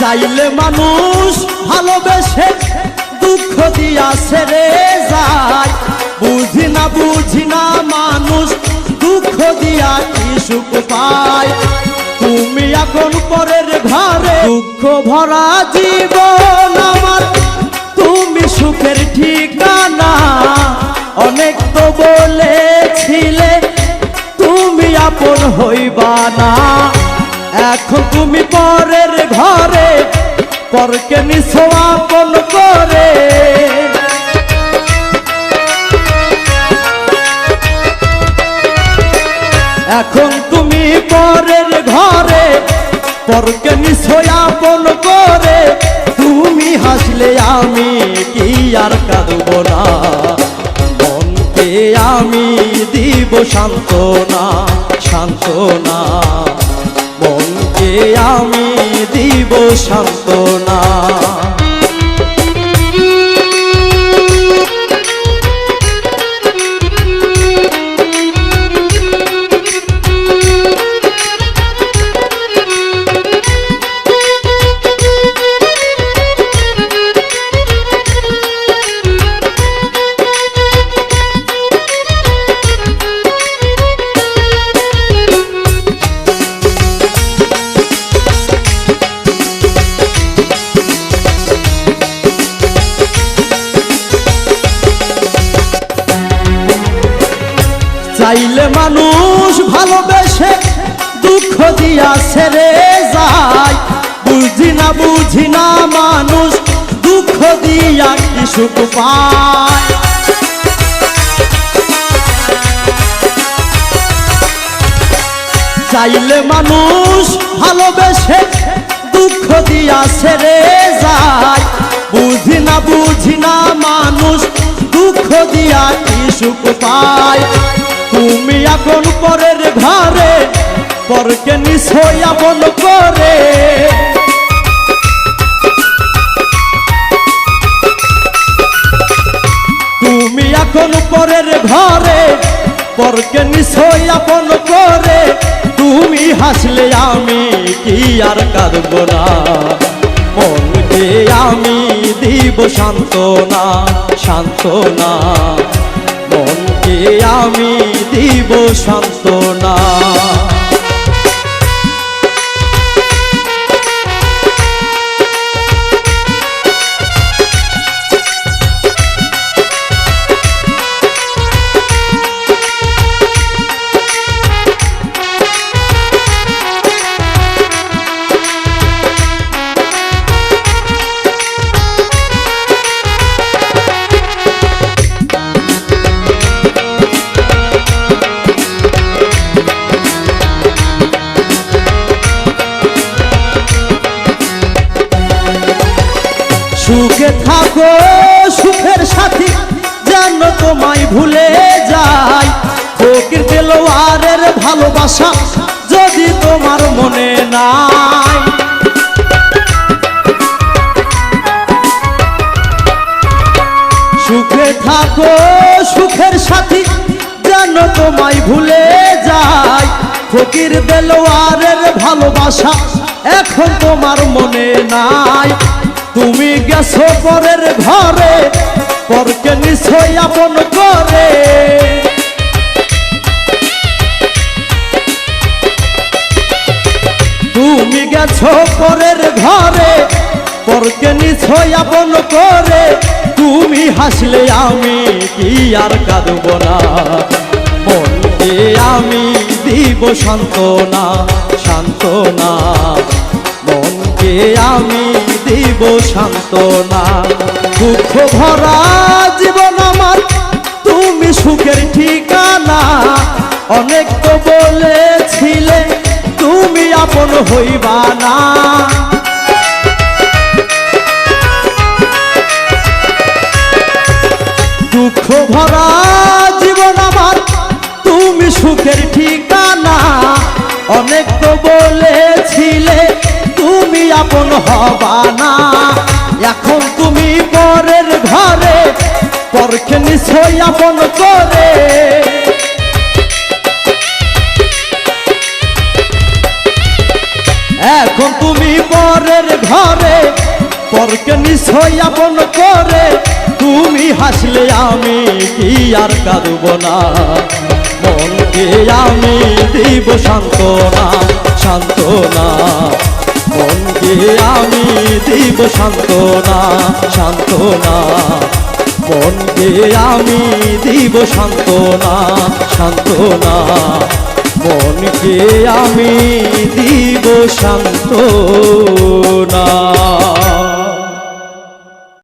চাইলে মানুষ ভালোবেসে দুঃখ দিয়া ছেড়ে যায়। বুঝি না বুঝি না মানুষ দুঃখ দিয়া কি সুখ পায়। তুমি এখন পরের ঘরে দুঃখ ভরা জীবন আমার। তুমি সুখের ঠিকানা অনেক তো বলেছিলে, তুমি আপন হইবা না। এখন তুমি পরের ঘরে, পরকে নিছো করে। এখন তুমি পরের ঘরে, পরকে আপন করে। তুমি হাসলে আমি কি আর কাঁদব না। মনকে আমি দিব সান্ত্বনা সান্ত্বনা। মনকে আমি দিব সান্ত্বনা। চাইলে মানুষ ভালোবেসে দুঃখ দিয়া ছেড়ে যায়। বুঝি না বুঝি না মানুষ দুঃখ দিয়া কি সুখ পায়। চাইলে মানুষ ভালোবেসে দুঃখ দিয়া ছেড়ে যায়। বুঝি না বুঝি না মানুষ দুঃখ দিয়া কি সুখ পায়। তুমি এখন পরের ঘরে, পরকে নিশ্চয় আপন করে। তুমি এখন পরের ঘরে, পরকে নিশ্চয় আপন করে। তুমি হাসলে আমি কি আর কাঁদব না। মনকে আমি দিব সান্ত্বনা সান্ত্বনা। মনকে আমি দিব সান্ত্বনা। থাকো সুখের সাথী, যেন তোমায় ভুলে যায় ফকির দেলোয়ারের ভালোবাসা যদি তোমার মনে নাই। সুখে থাকো, সুখের সাথী, যেন তোমায় ভুলে যায় ফকির দেলোয়ারের ভালোবাসা এখন তোমার মনে নাই। তুমি গেছো পরের ঘরে, পরকে নিশ্চয় আপন করে। তুমি গেছো পরের ঘরে, পরকে নিশ্চয় আপন করে। তুমি হাসলে আমি কি আর কাঁদব না। মনকে আমি দিব সান্ত্বনা সান্ত্বনা। মনকে আমি দিব সান্ত্বনা। দুঃখ ভরা জীবন আমার, তুমি সুখের ঠিকানা। অনেক তো বলেছিলে, তুমি আপন হইবা না। দুঃখ ভরা জীবন আমার, তুমি সুখের ঠিকানা আপন হবা না। এখন তুমি পরের ঘরে, পরকে নিশ্চয় আপন করে। এখন তুমি পরের ঘর, পরকে নিশ্চয় আপন করে। তুমি হাসলে আমি কি আর কাঁদব না। মনকে আমি দিব সান্ত্বনা সান্ত্বনা। আমি দিব সান্ত্বনা সান্ত্বনা। মনকে আমি দিব সান্ত্বনা সান্ত্বনা। মনকে আমি দিব সান্ত্বনা।